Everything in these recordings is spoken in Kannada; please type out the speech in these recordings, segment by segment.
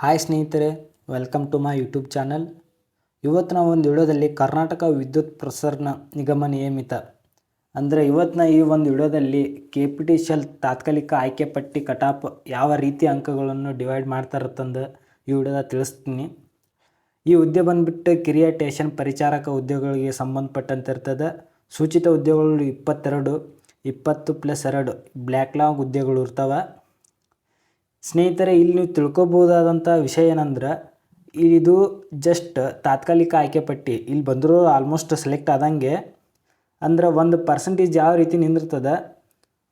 ಹಾಯ್ ಸ್ನೇಹಿತರೆ welcome to my YouTube channel ಇವತ್ತಿನ ಒಂದು ವಿಡಿಯೋದಲ್ಲಿ ಕರ್ನಾಟಕ ವಿದ್ಯುತ್ ಪ್ರಸರಣ ನಿಗಮ ನಿಯಮಿತ. ಅಂದರೆ ಇವತ್ತಿನ ಈ ಒಂದು ವಿಡಿಯೋದಲ್ಲಿ ಕೆ ಪಿ ಟಿ ಶೆಲ್ ತಾತ್ಕಾಲಿಕ ಆಯ್ಕೆ ಪಟ್ಟಿ ಕಟಾಪ್ ಯಾವ ರೀತಿ ಅಂಕಗಳನ್ನು ಡಿವೈಡ್ ಮಾಡ್ತಾರತ್ತಂದು ಈ ವಿಡಿಯೋದ ತಿಳಿಸ್ತೀನಿ. ಈ ಹುದ್ದೆ ಬಂದುಬಿಟ್ಟು ಕಿರಿಯ ಟೇಷನ್ ಪರಿಚಾರಕ ಹುದ್ದೆಗಳಿಗೆ ಸಂಬಂಧಪಟ್ಟಂತೆ ಇರ್ತದೆ. ಸೂಚಿತ ಹುದ್ದೆಗಳು ಇಪ್ಪತ್ತೆರಡು, ಇಪ್ಪತ್ತು ಪ್ಲಸ್ ಎರಡು ಬ್ಲ್ಯಾಕ್ಲಾಗ್ ಹುದ್ದೆಗಳು ಇರ್ತವೆ. ಸ್ನೇಹಿತರೆ, ಇಲ್ಲಿ ನೀವು ತಿಳ್ಕೊಬೋದಾದಂಥ ವಿಷಯ ಏನಂದ್ರೆ, ಇದು ಜಸ್ಟ್ ತಾತ್ಕಾಲಿಕ ಆಯ್ಕೆ ಪಟ್ಟಿ. ಇಲ್ಲಿ ಬಂದರೂ ಆಲ್ಮೋಸ್ಟ್ ಸೆಲೆಕ್ಟ್ ಆದಂಗೆ, ಅಂದ್ರೆ ಒಂದು ಪರ್ಸೆಂಟೇಜ್ ಯಾವ ರೀತಿ ನಿಂದಿರ್ತದೆ,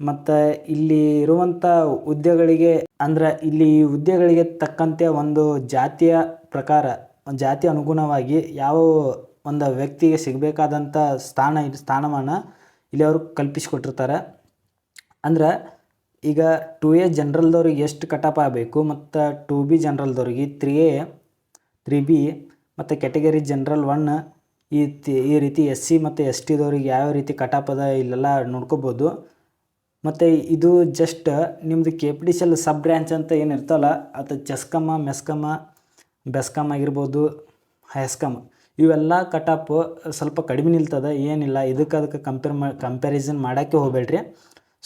ಮತ್ತು ಇಲ್ಲಿ ಇರುವಂಥ ಹುದ್ದೆಗಳಿಗೆ, ಅಂದ್ರೆ ಇಲ್ಲಿ ಹುದ್ದೆಗಳಿಗೆ ತಕ್ಕಂತೆ ಒಂದು ಜಾತಿಯ ಪ್ರಕಾರ, ಒಂದು ಜಾತಿ ಅನುಗುಣವಾಗಿ ಯಾವ ಒಂದು ವ್ಯಕ್ತಿಗೆ ಸಿಗಬೇಕಾದಂಥ ಸ್ಥಾನ, ಸ್ಥಾನಮಾನ ಇಲ್ಲಿ ಅವರು ಕಲ್ಪಿಸಿಕೊಟ್ಟಿರ್ತಾರೆ. ಅಂದ್ರೆ ಈಗ ಟು ಎ ಜನ್ರಲ್ದವ್ರಿಗೆ ಎಷ್ಟು ಕಟಪ್ ಆಗಬೇಕು ಮತ್ತು ಟು ಬಿ ಜನ್ರಲ್ದವ್ರಿಗೆ ತ್ರೀ ಎ ತ್ರೀ ಬಿ ಮತ್ತು ಕ್ಯಾಟಗರಿ ಜನ್ರಲ್ ಒನ್ ಈ ಈ ರೀತಿ ಎಸ್ ಸಿ ಮತ್ತು ಎಸ್ ಟಿದವ್ರಿಗೆ ಯಾವ ರೀತಿ ಕಟಾಪ್ ಅದ ಇಲ್ಲೆಲ್ಲ ನೋಡ್ಕೋಬೋದು. ಮತ್ತು ಇದು ಜಸ್ಟ್ ನಿಮ್ಮದು K P D C L sub branch ಅಂತ ಏನು ಇರ್ತಲ್ಲ ಅದು ಚೆಸ್ಕಮ್ಮ ಮೆಸ್ಕಮ್ಮ ಬೆಸ್ಕಮ್ ಆಗಿರ್ಬೋದು ಹೆಸ್ಕಮ್ ಇವೆಲ್ಲ ಕಟಾಪ್ ಸ್ವಲ್ಪ ಕಡಿಮೆ ನಿಲ್ತದೆ, ಏನಿಲ್ಲ ಇದಕ್ಕೆ ಅದಕ್ಕೆ ಕಂಪೇರ್ ಮಾ ಕಂಪ್ಯಾರಿಸನ್ ಮಾಡೋಕ್ಕೆ ಹೋಗಬೇಡ್ರಿ.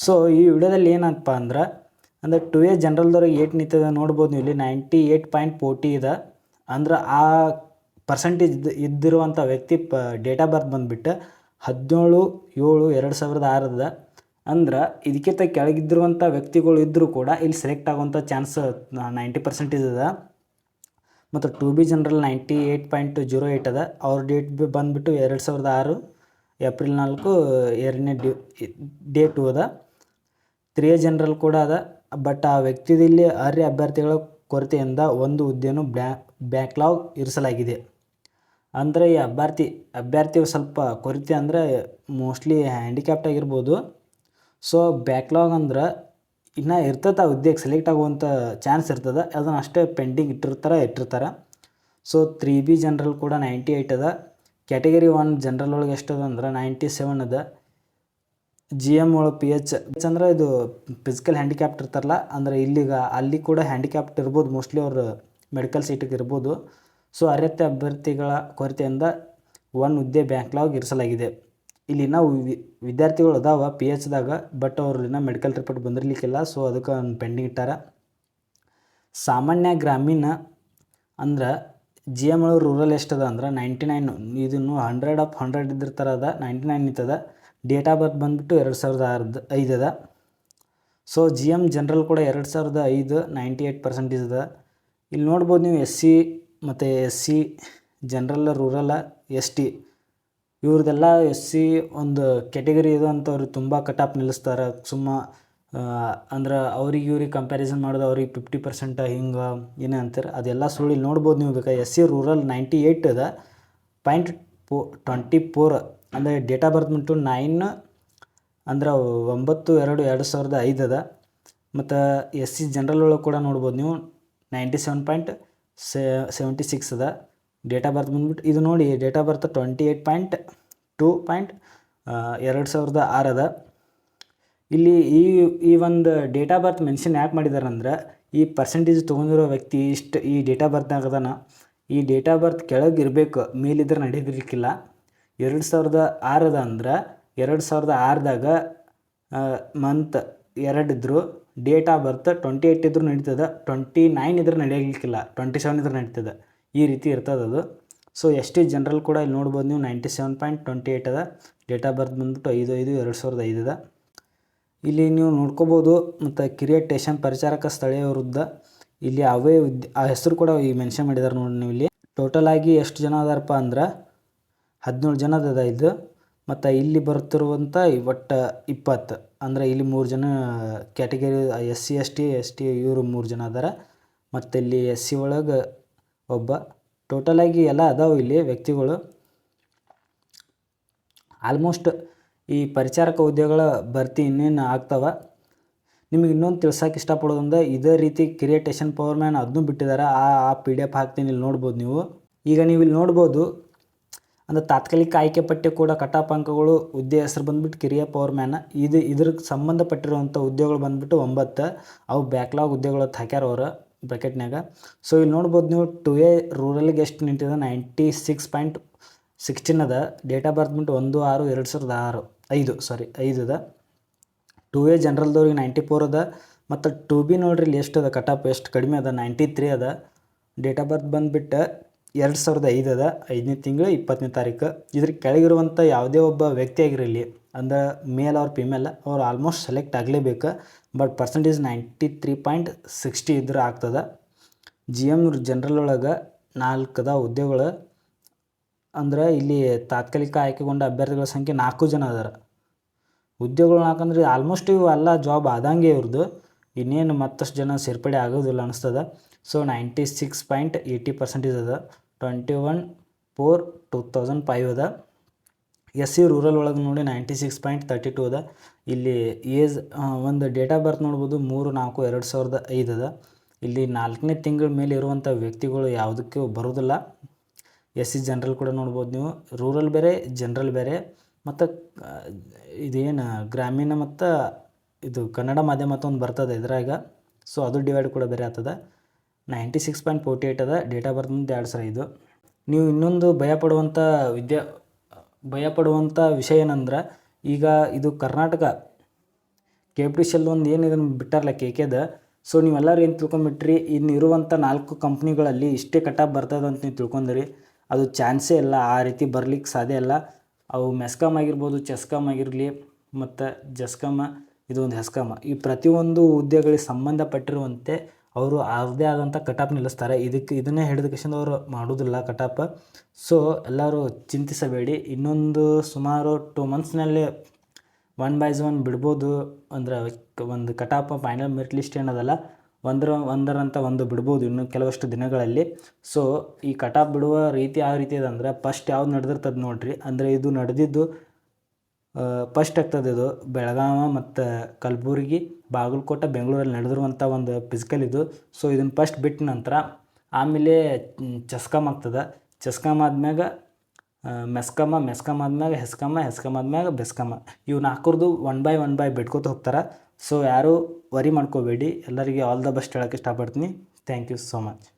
ಸೊ ಈ ವಿಡಿಯೋದಲ್ಲಿ ಏನಪ್ಪ ಅಂದ್ರೆ, ಅಂದರೆ ಟು ಎ ಜನ್ರಲ್ದವ್ರಿಗೆ ಏಟ್ ನಿಂತಿದೆ ನೋಡ್ಬೋದು ನೀವು ಇಲ್ಲಿ ನೈಂಟಿ ಏಯ್ಟ್ ಪಾಯಿಂಟ್ ಫೋರ್ಟಿ ಇದೆ. ಅಂದ್ರೆ ಆ ಪರ್ಸೆಂಟೇಜ್ ಇದ್ದಿರುವಂಥ ವ್ಯಕ್ತಿ ಪ ಡೇಟ್ ಆಫ್ ಬರ್ತ್ ಬಂದುಬಿಟ್ಟು ಹದಿನೇಳು, ಏಳು, ಎರಡು ಸಾವಿರದ ಆರದ ಅಂದ್ರೆ ಇದಕ್ಕಿಂತ ಕೆಳಗಿದ್ದಿರುವಂಥ ವ್ಯಕ್ತಿಗಳು ಇದ್ದರೂ ಕೂಡ ಇಲ್ಲಿ ಸೆಲೆಕ್ಟ್ ಆಗುವಂಥ ಚಾನ್ಸ್ ನೈಂಟಿ ಪರ್ಸೆಂಟೇಜ್ ಇದೆ ಮತ್ತು two B general ninety eight point zero eight ಅದ. ಅವ್ರ ಡೇಟ್ ಬಿ ಬಂದುಬಿಟ್ಟು ಎರಡು ಸಾವಿರದ ಆರು, ಏಪ್ರಿಲ್ ನಾಲ್ಕು, ಎರಡನೇ ಡ್ಯೂ ಡೇಟು ಅದ. ತ್ರೀ ಜನರಲ್ ಕೂಡ ಅದ. ಬಟ್ ಆ ವ್ಯಕ್ತಿದಲ್ಲಿ ಅರ್ಹ ಅಭ್ಯರ್ಥಿಗಳ ಕೊರತೆಯಿಂದ ಒಂದು ಹುದ್ದೆಯನ್ನು ಬ್ಯಾ, ಬ್ಯಾಕ್ಲಾಗ್ ಇರಿಸಲಾಗಿದೆ. ಅಂದರೆ ಈ ಅಭ್ಯರ್ಥಿ ಅಭ್ಯರ್ಥಿ ಸ್ವಲ್ಪ ಕೊರತೆ ಅಂದರೆ ಮೋಸ್ಟ್ಲಿ ಹ್ಯಾಂಡಿಕ್ಯಾಪ್ಟ್ ಆಗಿರ್ಬೋದು. ಸೊ ಬ್ಯಾಕ್ಲಾಗ್ ಅಂದ್ರೆ ಇನ್ನು ಇರ್ತದೆ ಆ ಹುದ್ದೆಗೆ ಸೆಲೆಕ್ಟ್ ಆಗುವಂಥ ಚಾನ್ಸ್ ಇರ್ತದೆ. ಅದನ್ನು ಅಷ್ಟೇ ಪೆಂಡಿಂಗ್ ಇಟ್ಟಿರ್ತಾರೆ ಇಟ್ಟಿರ್ತಾರೆ. ಸೊ ತ್ರೀ ಬಿ ಜನರಲ್ ಕೂಡ ನೈಂಟಿ ಏಯ್ಟ್ ಅದ. ಕ್ಯಾಟಗರಿ ಒನ್ ಜನರಲ್ ಒಳಗೆ ಎಷ್ಟು ಅದ ಅಂದ್ರೆ ನೈಂಟಿ ಸೆವೆನ್ ಅದ. ಜಿ ಎಂ ಒಳಗೆ ಪಿ ಎಚ್ ಅಂದ್ರೆ ಇದು ಫಿಸಿಕಲ್ ಹ್ಯಾಂಡಿಕ್ಯಾಪ್ಟ್ ಇರ್ತಾರಲ್ಲ, ಅಂದ್ರೆ ಇಲ್ಲಿಗ ಅಲ್ಲಿ ಕೂಡ ಹ್ಯಾಂಡಿಕ್ಯಾಪ್ಟ್ ಇರ್ಬೋದು ಮೋಸ್ಟ್ಲಿ ಅವರು ಮೆಡಿಕಲ್ ಸೀಟಿಗೆ ಇರ್ಬೋದು. ಸೊ ಅರ್ಹತೆ ಅಭ್ಯರ್ಥಿಗಳ ಕೊರತೆಯಿಂದ ಒನ್ ಹುದ್ದೆ ಬ್ಯಾಂಕ್ಲಾಗ್ ಇರಿಸಲಾಗಿದೆ. ಇಲ್ಲಿ ನಾವು ವಿದ್ಯಾರ್ಥಿಗಳು ಅದಾವ ಪಿ ಎಚ್ದಾಗ ಬಟ್ ಅವ್ರು ಇನ್ನೂ ಮೆಡಿಕಲ್ ರಿಪೋರ್ಟ್ ಬಂದಿರಲಿಕ್ಕಿಲ್ಲ ಸೊ ಅದಕ್ಕೆ ಪೆಂಡಿಂಗ್ ಇಟ್ಟಾರ. ಸಾಮಾನ್ಯ ಗ್ರಾಮೀಣ ಅಂದ್ರೆ ಜಿ ಎಂ ಒಳಗೆ ರೂರಲ್ ಎಷ್ಟದ ಅಂದ್ರೆ ನೈಂಟಿ ನೈನ್ ಇದನ್ನು ಹಂಡ್ರೆಡ್ ಆಫ್ ಹಂಡ್ರೆಡ್ ಇದ್ರ ಥರ ಅದ ನೈಂಟಿ ನೈನ್ ನಿಂತದ ಡೇಟ್ ಆಫ್ ಬರ್ತ್ ಬಂದುಬಿಟ್ಟು ಎರಡು ಸಾವಿರದ ಆರ್ದು, ಐದು ಅದ. ಸೊ ಜಿ ಎಂ ಜನರಲ್ ಕೂಡ ಎರಡು ಸಾವಿರದ ಐದು ನೈಂಟಿ ಏಯ್ಟ್ ಪರ್ಸೆಂಟೇಜ್ ಅದ. ಇಲ್ಲಿ ನೋಡ್ಬೋದು ನೀವು ಎಸ್ ಸಿ ಮತ್ತು S C general rural S T ಇವ್ರದ್ದೆಲ್ಲ S C ಒಂದು ಕೆಟಗರಿ ಇದು ಅಂತವ್ರು ತುಂಬ ಕಟಾಪ್ ನಿಲ್ಲಿಸ್ತಾರೆ. ಸುಮ್ಮ ಅಂದ್ರೆ ಅವ್ರಿಗೆ ಇವ್ರಿಗೆ ಕಂಪ್ಯಾರಿಸನ್ ಮಾಡೋದು ಅವ್ರಿಗೆ ಫಿಫ್ಟಿ ಪರ್ಸೆಂಟ್ ಹಿಂಗೆ, ಏನೇ ಅಂತಾರೆ. ಅದೆಲ್ಲ ಸುಳ್ಳು ಇಲ್ಲಿ ನೋಡ್ಬೋದು ನೀವು ಬೇಕಾ S C rural ninety eight ಅದ. ಪಾಯಿಂಟ್ ಪೋ ಟ್ವೆಂಟಿ ಫೋರ್ ಅಂದರೆ ಡೇಟ್ ಆಫ್ ಬರ್ತ್ ಬಂದ್ಬಿಟ್ಟು ನೈನ್ ಅಂದ್ರೆ ಒಂಬತ್ತು, ಎರಡು ಎರಡು ಸಾವಿರದ ಐದು ಅದ. ಮತ್ತು ಎಸ್ ಸಿ ಜನರಲ್ ಒಳಗೆ ಕೂಡ ನೋಡ್ಬೋದು ನೀವು ninety seven point seventy six ಅದ. ಡೇಟ್ ಆಫ್ ಬರ್ತ್ ಬಂದ್ಬಿಟ್ಟು ಇದು ನೋಡಿ date of birth twenty eight point two point ಎರಡು ಸಾವಿರದ ಆರು ಅದ. ಇಲ್ಲಿ ಈ ಈ ಒಂದು ಡೇಟ್ ಆಫ್ ಬರ್ತ್ ಮೆನ್ಷನ್ ಯಾಕೆ ಮಾಡಿದ್ದಾರೆ ಅಂದ್ರೆ ಈ ಪರ್ಸೆಂಟೇಜ್ ತೊಗೊಂಡಿರೋ ವ್ಯಕ್ತಿ ಇಷ್ಟು ಈ ಡೇಟ್ ಆಫ್ ಬರ್ತ್ನಾಗದಾನ ಈ ಡೇಟ್ ಆಫ್ ಬರ್ತ್ ಕೆಳಗೆ ಇರಬೇಕು, ಮೇಲಿದ್ರೆ ನಡೆದಿರ್ಲಿಕ್ಕಿಲ್ಲ ಎರಡು ಸಾವಿರದ ಆರದ ಅಂದ್ರೆ ಎರಡು ಸಾವಿರದ ಆರದಾಗ ಮಂತ್ ಎರಡು date of birth twenty eight ಇದ್ರೂ ನಡೀತದೆ ಟ್ವೆಂಟಿ ನೈನ್ ಇದ್ರೆ ನಡೆಯಲಿಕ್ಕಿಲ್ಲ ಟ್ವೆಂಟಿ ಸೆವೆನ್ ಇದ್ರೆ ನಡೀತದೆ, ಈ ರೀತಿ ಇರ್ತದೆ ಅದು. ಸೊ ಎಸ್ ಟಿ ಜನರಲ್ ಕೂಡ ಇಲ್ಲಿ ನೋಡ್ಬೋದು ನೀವು ninety seven point twenty eight ಅದ ಡೇಟ್ ಆಫ್ ಬರ್ತ್ ಬಂದ್ಬಿಟ್ಟು ಐದು ಐದು, ಎರಡು ಸಾವಿರದ ಐದು ಅದ. ಇಲ್ಲಿ ನೀವು ನೋಡ್ಕೋಬೋದು, ಮತ್ತು ಕಿರಿಯ ಟೇಷನ್ ಪರಿಚಾರಕ ಸ್ಥಳೀಯ ವಿರುದ್ಧ ಇಲ್ಲಿ ಅವೇ ಆ ಹೆಸರು ಕೂಡ ಈ ಮೆನ್ಷನ್ ಮಾಡಿದ್ದಾರೆ ನೋಡಿ ನೀವು ಇಲ್ಲಿ ಟೋಟಲ್ ಆಗಿ ಎಷ್ಟು ಜನ ಅದಾರಪ್ಪ ಅಂದ್ರೆ ಹದಿನೇಳು ಜನದ ಅದ ಇದು. ಮತ್ತು ಇಲ್ಲಿ ಬರ್ತಿರುವಂಥ ಒಟ್ಟು ಇಪ್ಪತ್ತು. ಅಂದರೆ ಇಲ್ಲಿ ಮೂರು ಜನ category S C S T S T ಇವರು ಮೂರು ಜನ ಅದಾರ. ಮತ್ತು ಇಲ್ಲಿ ಎಸ್ ಸಿ ಒಳಗೆ ಒಬ್ಬ. ಟೋಟಲಾಗಿ ಎಲ್ಲ ಅದಾವೆ ಇಲ್ಲಿ ವ್ಯಕ್ತಿಗಳು. ಆಲ್ಮೋಸ್ಟ್ ಈ ಪರಿಚಾರಕ ಹುದ್ದೆಗಳ ಭರ್ತಿ ಇನ್ನೇನು ಆಗ್ತಾವೆ? ನಿಮಗೆ ಇನ್ನೊಂದು ತಿಳ್ಸೋಕೆ ಇಷ್ಟಪಡೋದಂದ್ರೆ ಇದೇ ರೀತಿ ಕ್ರಿಯೇಟೇಷನ್ ಪವರ್ ಮ್ಯಾನ್ ಅದನ್ನೂ ಬಿಟ್ಟಿದ್ದಾರೆ ಆ ಆ ಪಿ ಡಿ ಎಫ್ ಹಾಕ್ತೀನಿ ಇಲ್ಲಿ ನೋಡ್ಬೋದು ನೀವು. ಈಗ ನೀವು ಇಲ್ಲಿ ನೋಡ್ಬೋದು ಅಂದರೆ ತಾತ್ಕಾಲಿಕ ಆಯ್ಕೆ ಪಟ್ಟಿ ಕೂಡ ಕಟಾಪ್ ಅಂಕಗಳು ಹುದ್ದೆ ಹೆಸರು ಬಂದ್ಬಿಟ್ಟು ಕಿರಿಯ ಪವರ್ ಮ್ಯಾನ್ ಇದು ಇದ್ರ ಸಂಬಂಧಪಟ್ಟಿರುವಂಥ ಹುದ್ದೆಗಳು ಬಂದ್ಬಿಟ್ಟು ಒಂಬತ್ತು. ಅವು ಬ್ಯಾಕ್ಲಾಗ್ ಹುದ್ದೆಗಳು ಹಾಕ್ಯಾರ ಅವರು ಬ್ರ್ಯಾಕೆಟ್ನಾಗ ಸೊ ಇಲ್ಲಿ ನೋಡ್ಬೋದು ನೀವು ಟು ಎ ರೂರಲ್ಗೆ ಎಷ್ಟು ನಿಂತಿದೆ? ನೈಂಟಿ ಸಿಕ್ಸ್ ಪಾಯಿಂಟ್ ಸಿಕ್ಸ್ಟೀನ್ ಅದ ಡೇಟ್ ಆಫ್ ಬರ್ತ್ ಬಿಟ್ಟು ಒಂದು ಆರು ಎರಡು ಸಾವಿರದ ಆರು. ಐದು ಸಾರಿ ಐದು ಅದ. ಟು ಎ ಜನ್ರಲ್ದವ್ರಿಗೆ ನೈಂಟಿ ಫೋರ್ ಅದ. ಮತ್ತು ಟು ಬಿ ನೋಡ್ರಿ ಇಲ್ಲಿ ಎಷ್ಟು ಅದ? ಕಟಾಪ್ ಎಷ್ಟು ಕಡಿಮೆ ಅದ? ನೈಂಟಿ ತ್ರೀ ಅದ. ಡೇಟ್ ಆಫ್ ಬರ್ತ್ ಬಂದುಬಿಟ್ಟು ಎರಡು ಸಾವಿರದ ಐದದ ಐದನೇ ತಿಂಗಳು ಇಪ್ಪತ್ತನೇ ತಾರೀಕು. ಇದ್ರ ಕೆಳಗಿರುವಂಥ ಯಾವುದೇ ಒಬ್ಬ ವ್ಯಕ್ತಿ ಆಗಿರಲಿ, ಅಂದ್ರೆ ಮೇಲ್ ಅವ್ರ ಫಿಮೇಲ್ ಅವ್ರು ಆಲ್ಮೋಸ್ಟ್ ಸೆಲೆಕ್ಟ್ ಆಗಲೇಬೇಕು. But percentage ninety three point sixty ಇದ್ರೆ ಆಗ್ತದೆ. ಜಿ ಎಂ ಜನರಲ್ ಒಳಗೆ ನಾಲ್ಕದ ಹುದ್ದೆಗಳು, ಅಂದ್ರೆ ಇಲ್ಲಿ ತಾತ್ಕಾಲಿಕ ಆಯ್ಕೆಗೊಂಡ ಅಭ್ಯರ್ಥಿಗಳ ಸಂಖ್ಯೆ ನಾಲ್ಕು ಜನ ಅದಾರ. ಉದ್ಯೋಗಗಳು ಯಾಕಂದ್ರೆ ಆಲ್ಮೋಸ್ಟ್ ಇವು ಎಲ್ಲ ಜಾಬ್ ಆದಂಗೆ ಇವ್ರದ್ದು ಇನ್ನೇನು ಮತ್ತಷ್ಟು ಜನ ಸೇರ್ಪಡೆ ಆಗೋದಿಲ್ಲ ಅನಿಸ್ತದ. So ninety six point eighty percentage ಅದ. Twenty one four two thousand five ಅದ. ಎಸ್ ಸಿ ರೂರಲ್ ಒಳಗೆ ನೋಡಿ ninety six point thirty two ಅದ. ಇಲ್ಲಿ ಏಜ್ ಒಂದು ಡೇಟ್ ಆಫ್ ಬರ್ತ್ ನೋಡ್ಬೋದು ಮೂರು ನಾಲ್ಕು ಎರಡು ಸಾವಿರದ ಐದು ಅದ. ಇಲ್ಲಿ ನಾಲ್ಕನೇ ತಿಂಗಳ ಮೇಲೆ ಇರುವಂಥ ವ್ಯಕ್ತಿಗಳು ಯಾವುದಕ್ಕೂ ಬರೋದಿಲ್ಲ ಎಸ್ ಸಿ ಜನರಲ್ ಕೂಡ ನೋಡ್ಬೋದು ನೀವು. ರೂರಲ್ ಬೇರೆ, ಜನರಲ್ ಬೇರೆ. ಮತ್ತು ಇದೇನು, ಗ್ರಾಮೀಣ ಮತ್ತು ಇದು ಕನ್ನಡ ಮಾಧ್ಯಮ ಅಂತ ಒಂದು ಬರ್ತದೆ ಇದ್ರಾಗ. ಸೊ ಅದು ಡಿವೈಡ್ ಕೂಡ ಬೇರೆ ಆಗ್ತದೆ. Ninety six point forty eight ಅದ, ಡೇಟ್ ಆಫ್ ಬರ್ತ್ ಎರಡು ಸಾವಿರ ಇದು. ನೀವು ಇನ್ನೊಂದು ಭಯಪಡುವಂಥ ವಿದ್ಯಾ ಭಯಪಡುವಂಥ ವಿಷಯ ಏನಂದ್ರೆ, ಈಗ ಇದು Karnataka K P T C ಒಂದು ಏನು ಇದನ್ನು ಬಿಟ್ಟಾರಲ್ಲ ಕೆ ಕೆದ ಸೊ ನೀವೆಲ್ಲರೂ ಏನು ತಿಳ್ಕೊಂಬಿಟ್ರಿ ಇನ್ನು ಇರುವಂಥ ನಾಲ್ಕು ಕಂಪ್ನಿಗಳಲ್ಲಿ ಇಷ್ಟೇ ಕಟಾಪ್ ಬರ್ತದೆ ಅಂತ ನೀವು ತಿಳ್ಕೊಂಡ್ರಿ. ಅದು ಚಾನ್ಸೇ ಇಲ್ಲ, ಆ ರೀತಿ ಬರ್ಲಿಕ್ಕೆ ಸಾಧ್ಯ ಇಲ್ಲ. ಅವು ಮೆಸ್ಕಾಮ್ ಆಗಿರ್ಬೋದು ಚೆಸ್ಕಾಮ್ ಆಗಿರಲಿ, ಮತ್ತು ಜಸ್ಕಾಮ ಇದು ಒಂದು ಹೆಸ್ಕಾಮ. ಈ ಪ್ರತಿಯೊಂದು ಹುದ್ದೆಗಳಿಗೆ ಸಂಬಂಧಪಟ್ಟಿರುವಂತೆ ಅವರು ಅವ್ರದ್ದೇ ಆದಂಥ ಕಟಾಪ್ ನಿಲ್ಲಿಸ್ತಾರೆ. ಇದಕ್ಕೆ, ಇದನ್ನೇ ಹಿಡಿದ ಕಿಶನ್ ಅವರು ಮಾಡೋದಿಲ್ಲ ಕಟಾಪ್. ಸೊ ಎಲ್ಲರೂ ಚಿಂತಿಸಬೇಡಿ. ಇನ್ನೊಂದು ಸುಮಾರು ಟೂ ಮಂತ್ಸ್ನಲ್ಲಿ ಒನ್ ಬೈಸ್ ಒನ್ ಬಿಡ್ಬೋದು. ಅಂದ್ರೆ ಒಂದು ಕಟಾಪ್ ಫೈನಲ್ ಮೆರಿಟ್ ಲಿಸ್ಟ್ ಏನದಲ್ಲ, ಒಂದರ, ಒಂದರಂತ ಒಂದು ಬಿಡ್ಬೋದು ಇನ್ನು ಕೆಲವಷ್ಟು ದಿನಗಳಲ್ಲಿ. ಸೊ ಈ ಕಟಾಪ್ ಬಿಡುವ ರೀತಿ ಯಾವ ರೀತಿ ಇದೆ ಫಸ್ಟ್ ಯಾವ್ದು ನಡೆದಿರ್ತದೆ ನೋಡಿರಿ. ಅಂದರೆ ಇದು ನಡೆದಿದ್ದು ಫಸ್ಟ್ ಆಗ್ತದೆ ಇದು. ಬೆಳಗಾವ ಮತ್ತು ಕಲಬುರ್ಗಿ, ಬಾಗಲಕೋಟೆ, ಬೆಂಗಳೂರಲ್ಲಿ ನಡೆದಿರುವಂಥ ಒಂದು ಫಿಸಿಕಲ್ ಇದು. ಸೊ ಇದನ್ನು ಫಸ್ಟ್ ಬಿಟ್ಟ ನಂತರ ಆಮೇಲೆ ಚಸ್ಕಮ್ ಆಗ್ತದೆ. ಚಸ್ಕಮ್ ಆದ್ಮ್ಯಾಗ ಮೆಸ್ಕಮ್ಮ ಮೆಸ್ಕಮ್ ಆದ್ಮ್ಯಾಗ ಹೆಸ್ಕಮ್ಮ ಹೆಸ್ಕಮ್ ಆದ್ಮ್ಯಾಗ ಬೆಸ್ಕಮ್ಮ ಇವು ನಾಲ್ಕರದು ಒನ್ ಬೈ ಒನ್ ಬೈ ಬಿಟ್ಕೋತ ಹೋಗ್ತಾರೆ. ಸೊ ಯಾರೂ ವರಿ ಮಾಡ್ಕೋಬೇಡಿ. ಎಲ್ಲರಿಗೆ ಆಲ್ ದ ಬೆಸ್ಟ್ ಹೇಳೋಕ್ಕೆ ಇಷ್ಟಪಡ್ತೀನಿ. Thank you so much